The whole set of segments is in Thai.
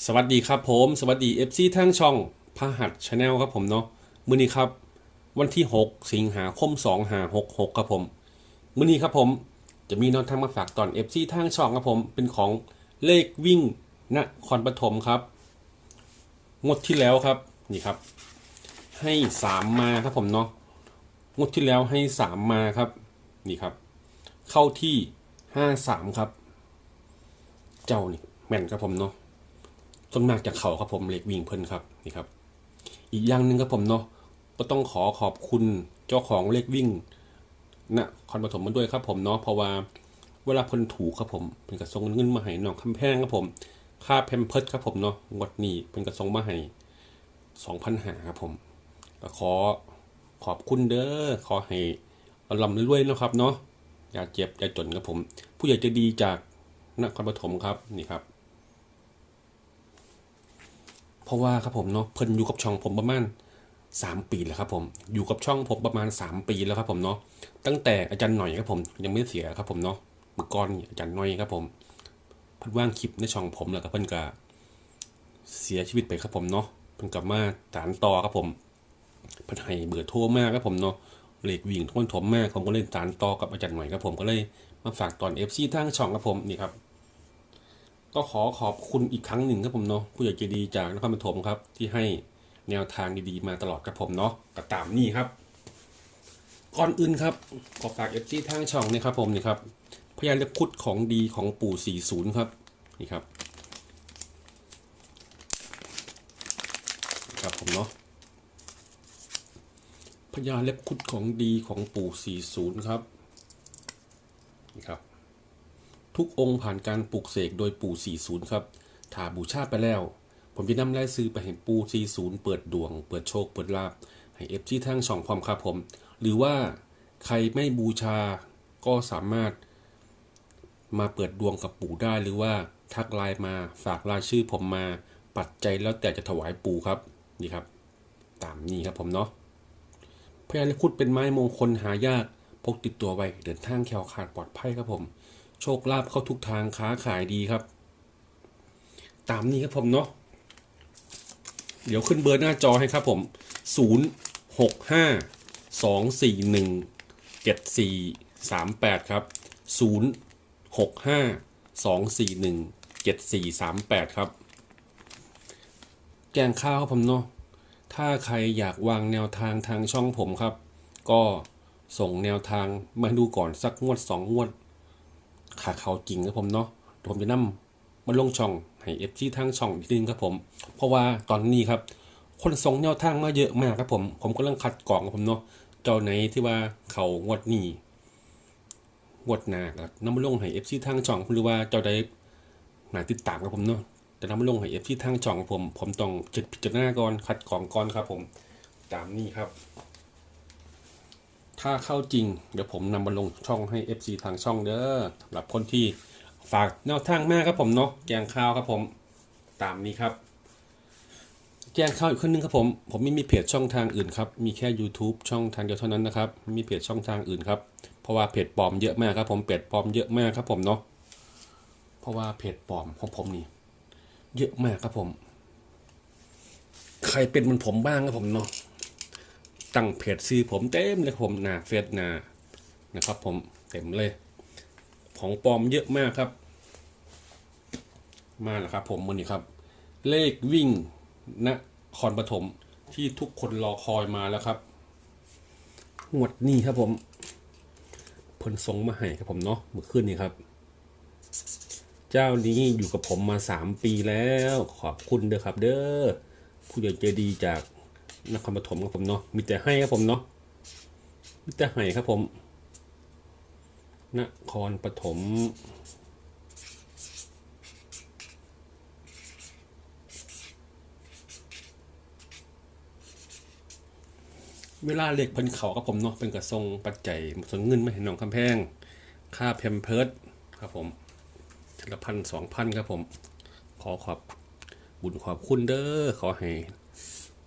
สวัสดีครับผม สวัสดี FC ทั้งช่องพหัสชาแนลครับผมเนาะมื้อนี้ครับ วันที่ 6 สิงหาคม2566ครับผมมื้อนี้ครับผมจะมีแนวทางมาฝากตอน FC ทางช่องครับผมเป็นของเลขวิ่งนครปฐมครับงวดที่แล้วครับนี่ครับ ให้สามมาครับผมเนาะงวดที่แล้วให้สามมาครับนี่ครับ เข้าที่ห้าสามครับ เจ้านี่แม่นครับผมเนาะ ต้นมากจากเขาครับผมเหล็กวิ่งเพิ่นครับนี่ครับ อีกอย่างหนึ่งครับผมเนาะก็ต้องขอขอบคุณเจ้าของเลขวิ่งนะคอนปฐมมาด้วยครับผมเนาะเพราะว่าเวลาเพิ่นถูกครับผมเป็นกระทรงเงินมาให้น้องคำแพงครับผม ค่าแพมเพิร์ดครับผมเนาะงวดนี้เป็นกระทรงมาให้สองพันหาครับผมก็ขอขอบคุณเด้อขอให้ลำรวยๆนะครับเนาะอย่าเจ็บอย่าจนครับผม ผู้ใหญ่จะดีจากนครปฐมครับนี่ครับ เพราะว่าครับผมเนาะเพิ่นอยู่กับช่องผมประมาณสามปีแล้วครับผมอยู่กับช่องผมประมาณสามปีแล้วครับผมเนาะตั้งแต่อาจารย์หน่อยครับผมยังไม่เสียครับผมเนาะเมื่อก่อนอาจารย์หน่อยครับผมเพิ่นว่างคลิปในช่องผมแล้วก็เพิ่นก็เสียชีวิตไปครับผมเนาะเพิ่นกลับมาตานต่อครับผมเพิ่นให้เบอร์โทรมากครับผมเนาะเหลขวิ่งทุนถมมากผมก็เลยตานต่อกับอาจารย์หน่อยครับผมก็เลยมาฝากตอน FC ทางช่องครับผมนี่ครับ ก็ขอขอบคุณอีกครั้งหนึ่งครับผมเนาะผู้ใหญ่ใจดีจากนครปฐมครับ ที่ให้แนวทางดีๆมาตลอดครับผมเนาะก็ตามนี่ครับ ก่อนอื่นครับขอฝากเอฟซีทางช่องนี่ครับผมนี่ครับพยานเล็บคุดของดีของปู่40ครับนี่ครับนี่ครับผมเนาะพญาเล็บคุดของดีของปู่40ครับนี่ครับ ทุกองค์ผ่านการปลูกเสกโดยปู่ 40 ครับถ้าบูชาไปแล้ว ผมจะนำรายซื้อไปให้ปู่ 40 เปิดดวง เปิดโชค เปิดลาบให้เอฟที่ทางช่องความครับผม หรือว่าใครไม่บูชาก็สามารถมาเปิดดวงกับปู่ได้หรือว่าทักไลน์มาฝากรายชื่อผมมาปัจจัยแล้วแต่จะถวายปู่ครับนี่ครับ ตามนี้ครับผมเนาะพญาลิคุดเป็นไม้มงคลหายากพกติดตัวไว้เดินทางแคล้วคลาดปลอดภัยครับผม โชคลาภเข้าทุกทางค้าขายดีครับ ตามนี้ครับผมเนาะเดี๋ยวขึ้นเบอร์หน้าจอให้ครับผม 0 6 5 2 4 1 7 4 3 8 ครับ 0 6 5 2 4 1 7 4 3 8 ครับแจ้งข้าวครับผมเนาะ ถ้าใครอยากวางแนวทางทางช่องผมครับ ก็ส่งแนวทางมาดูก่อนสักงวดสองงวด ขาเขาจริงครับผมเนาะดูผมจะนำมาลงช่องให้เอฟซีทางช่องอีกทีนึงครับผม เพราะว่าตอนนี้ครับ คนส่งแนวทางมาเยอะมากครับผม ผมกำลังคัดกรองครับผมเนาะเจ้าไหนที่ว่าเขางวดนี้งวดหน้าครับนำมาลงให้เอฟซีทางช่องหรือว่าเจ้าใดหนาติดตามครับผมเนาะจะนำมาลงให้เอฟซีทางช่องผม ผมต้องจิตพิจารณาก่อนคัดกรองก่อนครับผมตามนี้ครับ ถ้าเข้าจริง เดี๋ยวผมนำมาลงช่องให้ FC ทางช่องเด้อสำหรับคนที่ฝากแนวทางแม่ครับผมเนาะแจงข่าวครับผมตามนี้ครับแจ้งข่าวอีกคนนึงครับผม ผมไม่มีเพจช่องทางอื่นครับ มีแค่ YouTube ช่องทางเดียวเท่านั้นนะครับไม่มีเพจช่องทางอื่นครับ เพราะว่าเพจปลอมเยอะมากครับผม เพจปลอมเยอะมากครับผมเนาะ เพราะว่าเพจปลอมของผมนี่ เยอะมากครับผม ใครเป็นเหมือนผมบ้างครับผมเนาะ ตั้งเพจซื้อผมเต็มเลยผมหนาเฟซหนานะครับ ผมเต็มเลย ของปลอมเยอะมากครับ มาแล้วครับผมมือนี้ครับ เลขวิ่งนครปฐมที่ทุกคนรอคอยมาแล้วครับงวดนี้ครับผมเพิ่นส่งมาให้ครับผมเนาะเมื่อคืนนี้ครับ เจ้านี้อยู่กับผมมาสามปีแล้ว ขอบคุณเด้อครับ เด้อผู้ใหญ่ใจดีจาก นครปฐมครับผมเนาะมีแต่ให้ครับผมเนาะมีแต่ให้ครับผม นครปฐมเวลาเล็กเพิ่นเขาครับผมเนาะเป็นกระทรงปัจจัยส่วนเงินไม่เห็นหนองคำแพง ค่าเพมเพิร์ดครับผมทีละพันสองพันครับผม ขอขอบบุญขอบคุณเด้อขอให้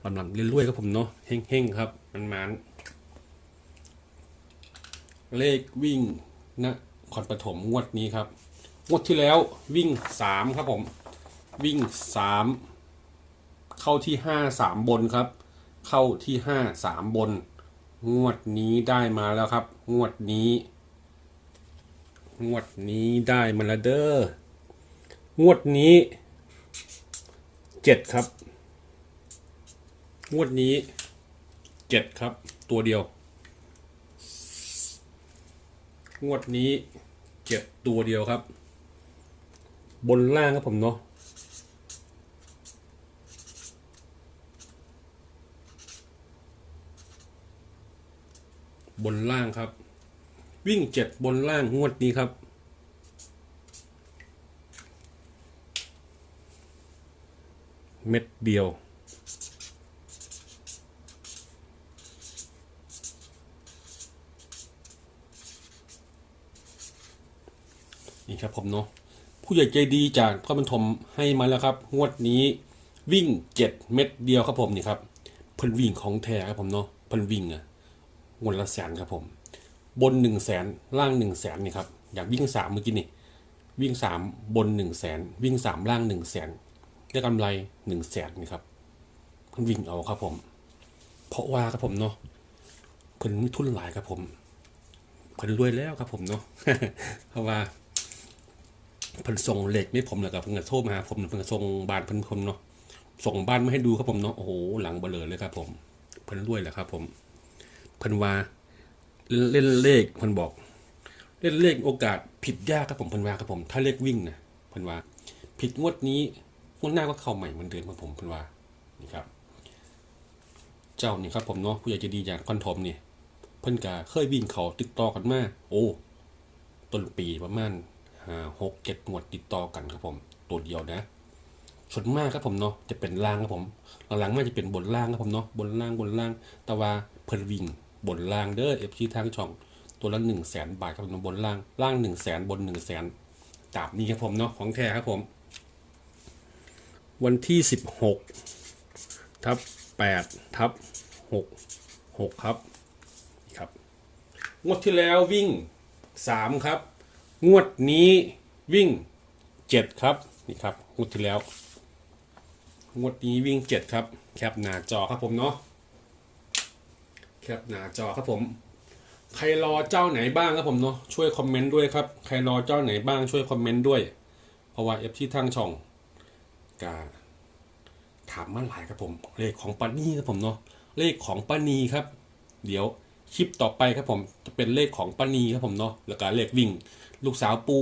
ลำลำเรื่อยๆครับผมเนาะเฮ่งๆครับมันมันเลขวิ่งนะคอนปฐมงวดนี้ครับงวดที่แล้ววิ่งสามครับผมวิ่งสามเข้าที่ห้าสามบนครับ เข้าที่ห้าสามบน งวดนี้ได้มาแล้วครับ งวดนี้ งวดนี้ได้มาแล้วเด้องวดนี้เจ็ดครับ งวดนี้เจ็ดครับ ตัวเดียว งวดนี้เจ็ดตัวเดียวครับ บนล่างครับผมเนาะบนล่างครับ วิ่งเจ็ดบนล่างงวดนี้ครับ เม็ดเดียว ครับผมเนาะผู้ใหญ่ใจดีจากพ่อบรรทมให้มาแล้วครับงวดนี้วิ่งเจ็ดเม็ดเดียวครับผมนี่ครับเพิ่นวิ่งของแท้ครับผมเนาะเพิ่นวิ่งอะงวดละแสนครับผม บนหนึ่งแสนล่างหนึ่งแสนนี่ครับอยากวิ่งสามเมื่อกี้นี่วิ่งสามบนหนึ่งแสนวิ่งสามล่างหนึ่งแสนได้กำไรหนึ่งแสนนี่ครับเพิ่นวิ่งเอาครับผม เพราะว่าครับผมเนาะเพิ่นมีทุนหลายครับผมเพิ่นรวยแล้วครับผมเนาะเพราะว่า เพิ่นส่งเหล็กไม่ผมแล้วกับเพิ่นก็โทรมาหาผมเพิ่นก็ส่งบ้านเพิ่นผมเนาะส่งบ้านมาให้ดูครับผมเนาะโอ้โหหลังเบลอเลยครับผม เพิ่นรวยแหละครับผม เพิ่นว่าเล่นเลขเพิ่นบอก เล่นเลขโอกาสผิดยากครับผมเพิ่นว่าครับผม ถ้าเลขวิ่งนะเพิ่นว่า ผิดงวดนี้งวดหน้าก็เข้าใหม่เหมือนเดิมครับผมเพิ่นว่านี่ครับ เจ้านี่ครับผมเนาะผู้ใหญ่จะดีอย่างคอนทอมนี่เพิ่นก็เคยวิ่งเขาติดต่อกันมาโอ้ต้นปีประมาณ ห้าหกเจ็ดหมวดติดต่อกันครับผม ตัวเดียวนะ ส่วนมากครับผมเนาะจะเป็นล่างครับผม หลังๆมากจะเป็นบนล่างครับผมเนาะบนล่างบนล่าง แต่ว่าเพิ่นวิ่งบนล่างเด้อเอฟซีทางช่อง ตัวละหนึ่งแสนบาทครับผมบนล่างล่างหนึ่งแสนบนหนึ่งแสนตามนี้ครับผมเนาะของแท้ครับผม วันที่สิบหกทับแปดทับหกหกครับครับงวดที่แล้ววิ่งสามครับ งวดนี้วิ่งเจ็ดครับนี่ครับงวดที่แล้ว งวดนี้วิ่งเจ็ดครับ แคปหน้าจอครับผมเนาะแคปหน้าจอครับผม ใครรอเจ้าไหนบ้างครับผมเนาะช่วยคอมเมนต์ด้วยครับใครรอเจ้าไหนบ้างช่วยคอมเมนต์ด้วย เพราะว่าเอฟที่ทางช่องกาถามมาหลายครับผม เลขของปานีครับผมเนาะเลขของปานีครับ เดี๋ยว คลิปต่อไปครับผมจะเป็นเลขของป้านีครับผมเนาะแล้วก็เลขวิ่ง ลูกสาวปู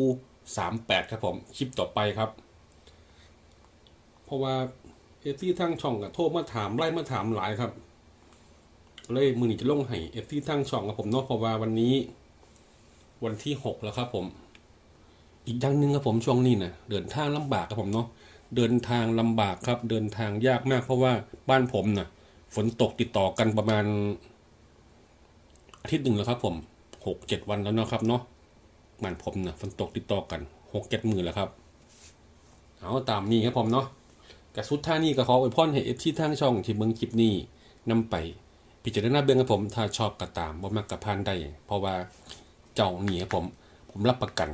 สามแปดครับผมคลิปต่อไปครับ เพราะว่าเอฟซีทั้งช่องกับโทรมาถามไล่มาถามหลายครับ เลยมือนี้จะลงให้เอฟซีทั้งช่องกับผมเนาะเพราะว่าวันนี้ วันที่หกแล้วครับผม อีกดังหนึ่งครับผมช่วงนี้นะเดินทางลำบากครับผมเนาะเดินทางลำบากครับ เดินทางยากมากเพราะว่าบ้านผมน่ะ ฝนตกติดต่อกันประมาณ อาทิตย์หนึ่งแล้วครับผมหกเจ็ดวันแล้วเนาะครับเนาะบ้านผมนะฝนตกติดต่อกันหกเจ็ดหมื่นแล้วครับ เอาตามนี้ครับผมเนาะกระสุดท่านี้ก็ขออวยพรให้เอฟที่ทางช่องที่เบิ่งคลิปนี้นำไป พิจารณาเบื้องครับผม ถ้าชอบก็ตามบ่มักกับพานได้เพราะว่าเจ้าหนีครับผม ผมรับประกัน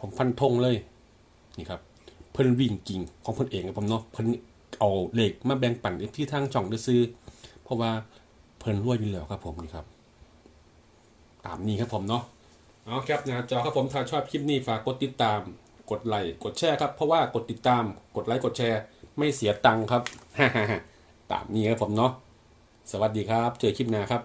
ผมฟันธงเลยนี่ครับเพิ่นวิ่งจริงของเพิ่นเองครับผมเนาะเพิ่นเอาเหลขมาแบ่งปันเอฟที่ทางช่องได้ซื้อ เพราะว่าเพิ่นรวยอยู่แล้วครับผมนี่ครับ ตามนี้ครับผมเนาะเอาครับนะจอครับผมถ้าชอบคลิปนี้ฝากกดติดตาม กดไลค์กดแชร์ครับ เพราะว่ากดติดตามกดไลค์กดแชร์ไม่เสียตังค์ครับ ตามนี้ครับผมเนาะสวัสดีครับ เจอคลิปหน้าครับ